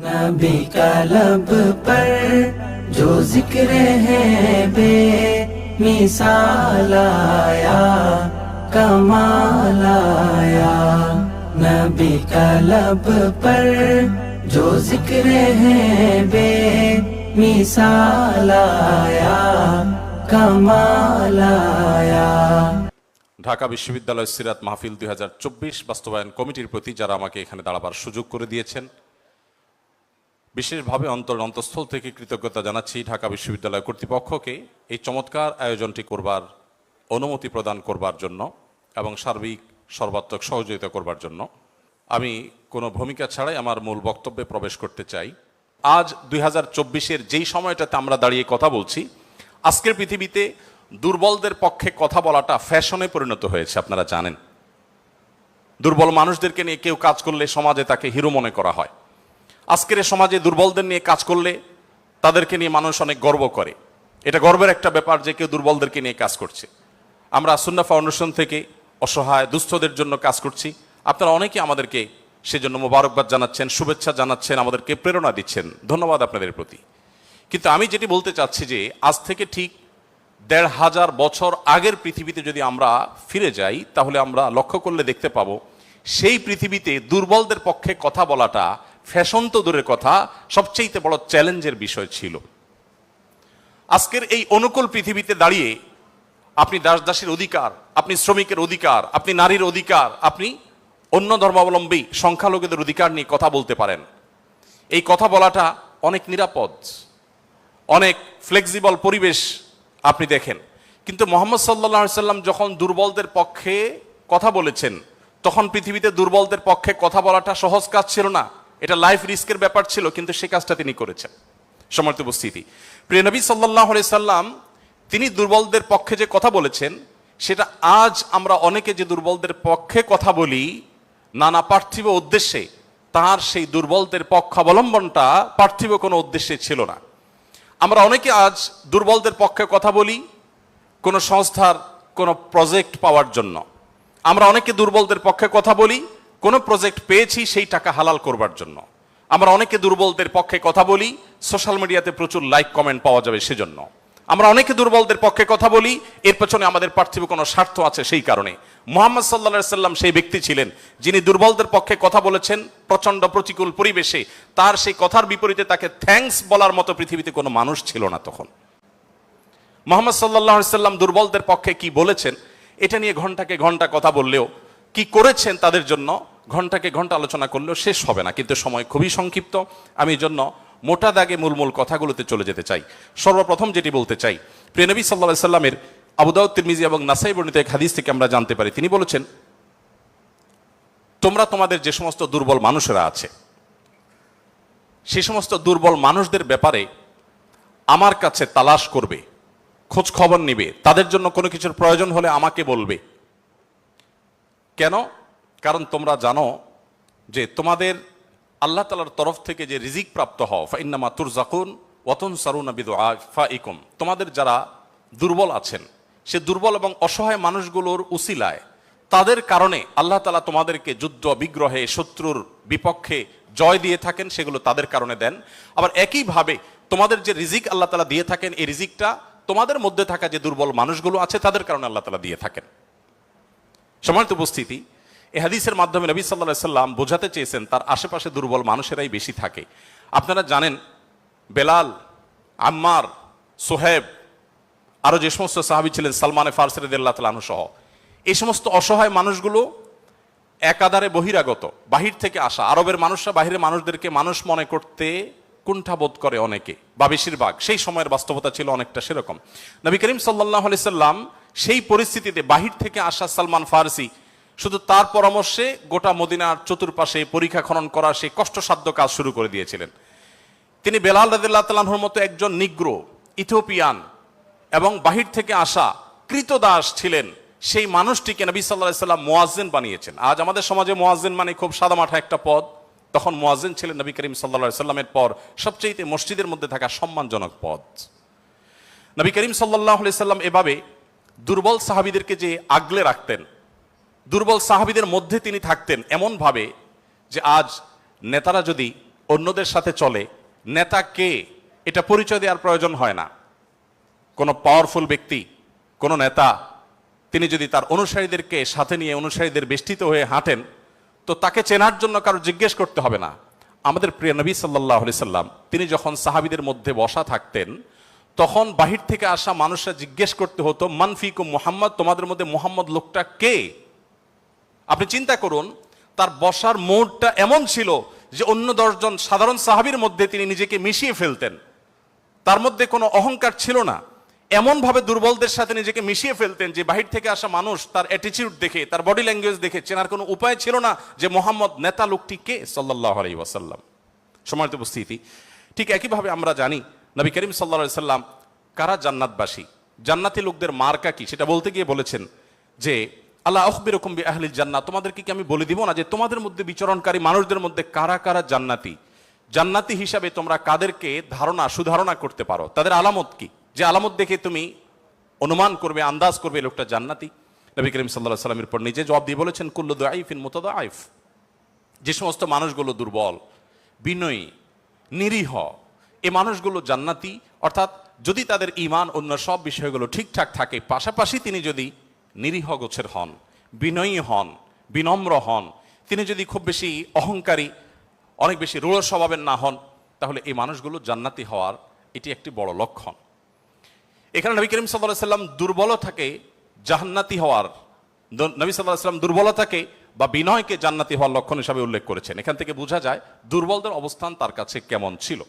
नबी का लब पर जो जिक्र है बे मिसाल आया कमाल आया नबी का लब पर जो जिक्र है बे मिसाल आया कमाल आया ঢাকা বিশ্ববিদ্যালয় সিরাত মাহফিল দুই বাস্তবায়ন কমিটির প্রতি যারা আমাকে এখানে দাঁড়াবার সুযোগ করে দিয়েছেন বিশেষভাবে অন্তর অন্তঃস্থল থেকে কৃতজ্ঞতা জানাচ্ছি ঢাকা বিশ্ববিদ্যালয় কর্তৃপক্ষকে এই চমৎকার আয়োজনটি করবার, অনুমতি প্রদান করবার জন্য এবং সার্বিক সর্বাত্মক সহযোগিতা করবার জন্য। আমি কোনো ভূমিকা ছাড়াই আমার মূল বক্তব্যে প্রবেশ করতে চাই। আজ দুই হাজার চব্বিশের যেই সময়টাতে আমরা দাঁড়িয়ে কথা বলছি, আজকের পৃথিবীতে দুর্বলদের পক্ষে কথা বলাটা ফ্যাশনে পরিণত হয়েছে, আপনারা জানেন। দুর্বল মানুষদেরকে নিয়ে কেউ কাজ করলে সমাজে তাকে হিরো মনে করা হয়। আজকের সমাজে দুর্বলদের নিয়ে কাজ করলে তাদেরকে নিয়ে মানুষ অনেক গর্ব করে। এটা গর্বের একটা ব্যাপার যে কেউ দুর্বলদেরকে নিয়ে কাজ করছে। আমরা সুন্না ফাউন্ডেশন থেকে অসহায়, দুস্থদের জন্য কাজ করছি। আপনারা অনেকে আমাদেরকে সেজন্য মোবারকবাদ জানাচ্ছেন, শুভেচ্ছা জানাচ্ছেন, আমাদেরকে প্রেরণা দিচ্ছেন। ধন্যবাদ আপনাদের প্রতি। কিন্তু আমি যেটি বলতে চাচ্ছি যে, আজ থেকে ঠিক দেড় হাজার বছর আগের পৃথিবীতে যদি আমরা ফিরে যাই, তাহলে আমরা লক্ষ্য করলে দেখতে পাবো, সেই পৃথিবীতে দুর্বলদের পক্ষে কথা বলাটা ফ্যাশন তো দূরের কথা সবচেয়ে বড় চ্যালেঞ্জের বিষয় ছিল। আজকের এই অনুকূল পৃথিবীতে দাঁড়িয়ে আপনি দাস দাসের অধিকার, আপনি শ্রমিকের অধিকার, আপনি নারীর অধিকার, আপনি অন্য ধর্মাবলম্বী সংখ্যালঘুদের অধিকার নিয়ে কথা বলতে পারেন। এই কথা বলাটা অনেক নিরাপদ, অনেক ফ্লেক্সিবল পরিবেশ আপনি দেখেন। কিন্তু মোহাম্মদ সাল্লা সাল্লাম যখন দুর্বলদের পক্ষে কথা বলেছেন, তখন পৃথিবীতে দুর্বলদের পক্ষে কথা বলাটা সহজ কাজ ছিল না। এটা লাইফ রিস্কের ব্যাপার ছিল, কিন্তু সে কাজটা তিনি করেছেন। সমর্থ উপস্থিতি। প্রিয় নবী সাল্লাহ সাল্লাম, তিনি দুর্বলদের পক্ষে যে কথা বলেছেন, সেটা আজ আমরা অনেকে যে দুর্বলদের পক্ষে কথা বলি, নানা পার্থিব উদ্দেশ্যে তার সেই দুর্বলদের পক্ষ অবলম্বনটা পার্থিব কোনো উদ্দেশ্যে ছিল না। আমরা অনেকে আজ দুর্বলদের পক্ষে কথা বলি, কোনো সংস্থার কোনো প্রজেক্ট পাওয়ার জন্য। আমরা অনেকে দুর্বলদের পক্ষে কথা বলি কোনো প্রজেক্ট পেয়েছি সেই টাকা হালাল করবার জন্য। আমরা অনেকে দুর্বলদের পক্ষে কথা বলি সোশ্যাল মিডিয়াতে প্রচুর লাইক কমেন্ট পাওয়া যাবে সেজন্য। আমরা অনেকে দুর্বলদের পক্ষে কথা বলি, এর পেছনে আমাদের পার্থিব কোনো স্বার্থ আছে সেই কারণে। মোহাম্মদ সাল্লা সাল্লাম সেই ব্যক্তি ছিলেন, যিনি দুর্বলদের পক্ষে কথা বলেছেন প্রচণ্ড প্রতিকূল পরিবেশে। তার সেই কথার বিপরীতে তাকে থ্যাঙ্কস বলার মতো পৃথিবীতে কোনো মানুষ ছিল না তখন। মোহাম্মদ সাল্লাহ সাল্লাম দুর্বলদের পক্ষে কি বলেছেন, এটা নিয়ে ঘন্টাকে ঘণ্টা কথা বললেও কি করেছেন তাদের জন্য ঘন্টাকে ঘণ্টা আলোচনা করলেও শেষ হবে না, কিন্তু সময় খুবই সংক্ষিপ্ত। আমি জন্য মোটা দাগে মূল মূল কথাগুলোতে চলে যেতে চাই। সর্বপ্রথম যেটি বলতে চাই প্রিয়নবী সাল্লাহ সাল্লামের আবুদাউদ তিরমিজি এবং নাসাই বর্ণিত এক হাদিস থেকে আমরা জানতে পারি। তিনি বলেছেন, তোমরা তোমাদের যে সমস্ত দুর্বল মানুষেরা আছে, সে সমস্ত দুর্বল মানুষদের ব্যাপারে আমার কাছে তালাশ করবে, খোঁজ খবর নিবে। তাদের জন্য কোনো কিছুর প্রয়োজন হলে আমাকে বলবে। কেন? কারণ তোমরা জানো যে তোমাদের আল্লাহ তালার তরফ থেকে যে রিজিক প্রাপ্ত হও, ফাইন্নামা তুর জাকুন ওতন সারুন ফাইকুম তোমাদের যারা দুর্বল আছেন, সে দুর্বল এবং অসহায় মানুষগুলোর উসিলায়, তাদের কারণে আল্লাহ তালা তোমাদেরকে যুদ্ধ, বিগ্রহে, শত্রুর বিপক্ষে জয় দিয়ে থাকেন, সেগুলো তাদের কারণে দেন। আবার একইভাবে তোমাদের যে রিজিক আল্লাহ তালা দিয়ে থাকেন, এই রিজিকটা তোমাদের মধ্যে থাকা যে দুর্বল মানুষগুলো আছে, তাদের কারণে আল্লাহ তালা দিয়ে থাকেন। সম্মানিত উপস্থিতি এ হাদিসের মাধ্যমে নবী সাল্লাহ সাল্লাম বোঝাতে চেয়েছেন, তার আশেপাশে দুর্বল মানুষেরাই বেশি থাকে। আপনারা জানেন, বেলাল, আম্মার, সোহেব আরও যে সমস্ত সাহাবি ছিলেন, সালমানে ফারসেরদুল্লাহ তালাহু সহ এই সমস্ত অসহায় মানুষগুলো একাধারে বহিরাগত, বাহির থেকে আসা। আরবের মানুষরা বাহিরের মানুষদেরকে মানুষ মনে করতে কুণ্ঠাবোধ করে অনেকে, বা বেশিরভাগ। সেই সময়ের বাস্তবতা ছিল অনেকটা সেরকম। নবী করিম সাল্লাহ সাল্লাম সেই পরিস্থিতিতে বাহির থেকে আসা সালমান ফারসি শুধু তার পরামর্শে গোটা মদিনার চতুর্পাশে পরীক্ষা খনন করা সেই কষ্টসাধ্য কাজ শুরু করে দিয়েছিলেন। তিনি বেলাল রাদিল্লাহ তালাহুর মতো একজন নিগ্র ইথোপিয়ান এবং বাহির থেকে আসা কৃতদাস ছিলেন। সেই মানুষটিকে নবী সাল্লাহ সাল্লাম মোয়াজ্জেন বানিয়েছেন। আজ আমাদের সমাজে মোয়াজ্জেন মানে খুব সাদামাঠা একটা পদ। তখন মোয়াজ্জেন ছিলেন নবী করিম সাল্লা সাল্লামের পর সবচেয়ে মসজিদের মধ্যে থাকা সম্মানজনক পদ। নবী করিম সাল্লাহ সাল্লাম এভাবে দুর্বল সাহাবিদেরকে যে আগলে রাখতেন দুর্বল সাহাবিদের মধ্যে তিনি থাকতেন এমনভাবে যে আজ নেতারা যদি অন্যদের সাথে চলে, নেতা কে? এটা পরিচয় দেওয়ার প্রয়োজন হয় না। কোনো পাওয়ারফুল ব্যক্তি, কোনো নেতা, তিনি যদি তার অনুসারীদেরকে সাথে নিয়ে অনুসারীদের বেষ্টিত হয়ে হাঁটেন, তো তাকে চেনার জন্য কারও জিজ্ঞেস করতে হবে না। আমাদের প্রিয় নবী সাল্লাহ সাল্লাম, তিনি যখন সাহাবিদের মধ্যে বসা থাকতেন, তখন বাহির থেকে আসা মানুষরা জিজ্ঞেস করতে হতো মানফিকুম মোহাম্মদ? তোমাদের মধ্যে মোহাম্মদ লোকটা কে? আপনি চিন্তা করুন, তার বসার মোড়টা এমন ছিল যে অন্য দশজন সাধারণ সাহাবীর মধ্যে তিনি নিজেকে মিশিয়ে ফেলতেন। তার মধ্যে কোনো অহংকার ছিল না। এমনভাবে দুর্বলদের সাথে নিজেকে মিশিয়ে ফেলতেন যে বাহির থেকে আসা মানুষ তার অ্যাটিচিউড দেখে, তার বডি ল্যাঙ্গুয়েজ দেখে চেনার কোনো উপায় ছিল না যে মোহাম্মদ নেতা লোকটি কে সাল্লাহ আলাই ওয়াসাল্লাম। সময়ত উপস্থিতি, ঠিক একইভাবে আমরা জানি, নবী করিম সাল্লা সাল্লাম কারা জান্নাতবাসী? জান্নাতি লোকদের মার্কা কি? সেটা বলতে গিয়ে বলেছেন যে আল্লাহ আখবির রকম আহলিল জান্নাত। তোমাদেরকে কি আমি বলে দিব না যে তোমাদের মধ্যে বিচরণকারী মানুষদের মধ্যে কারা কারা জান্নাতি? জান্নাতি হিসাবে তোমরা কাদেরকে ধারণা, সুধারণা করতে পারো? তাদের আলামত কি? যে আলামত দেখে তুমি অনুমান করবে, আন্দাজ করবে লোকটা জান্নাতি। নবী করিম সাল্লাহ সাল্লামের পর নিজে জবাব দিয়ে বলেছেন, কুল্লু আইফিন মোতাদ আইফ যে সমস্ত মানুষগুলো দুর্বল, বিনয়ী, নিরীহ, এ মানুষগুলো জান্নাতি, অর্থাৎ যদি তাদের ইমান অন্য সব বিষয়গুলো ঠিকঠাক থাকে, পাশাপাশি তিনি যদি নিরীহ গোছের হন, বিনয়ী হন, বিনম্র হন, তিনি যদি খুব বেশি অহংকারী, অনেক বেশি রূঢ় স্বভাবের না হন, তাহলে এই মানুষগুলো জান্নাতি হওয়ার এটি একটি বড় লক্ষণ। এখানে নবী করিম সাল্লাহ সাল্লাম দুর্বলতাকে জান্নাতি হওয়ার, নবী সাল্লাহ সাল্লাম দুর্বলতাকে বা বিনয়কে জান্নাতি হওয়ার লক্ষণ হিসাবে উল্লেখ করেছেন। এখান থেকে বোঝা যায় দুর্বলদের অবস্থান তার কাছে কেমন ছিল।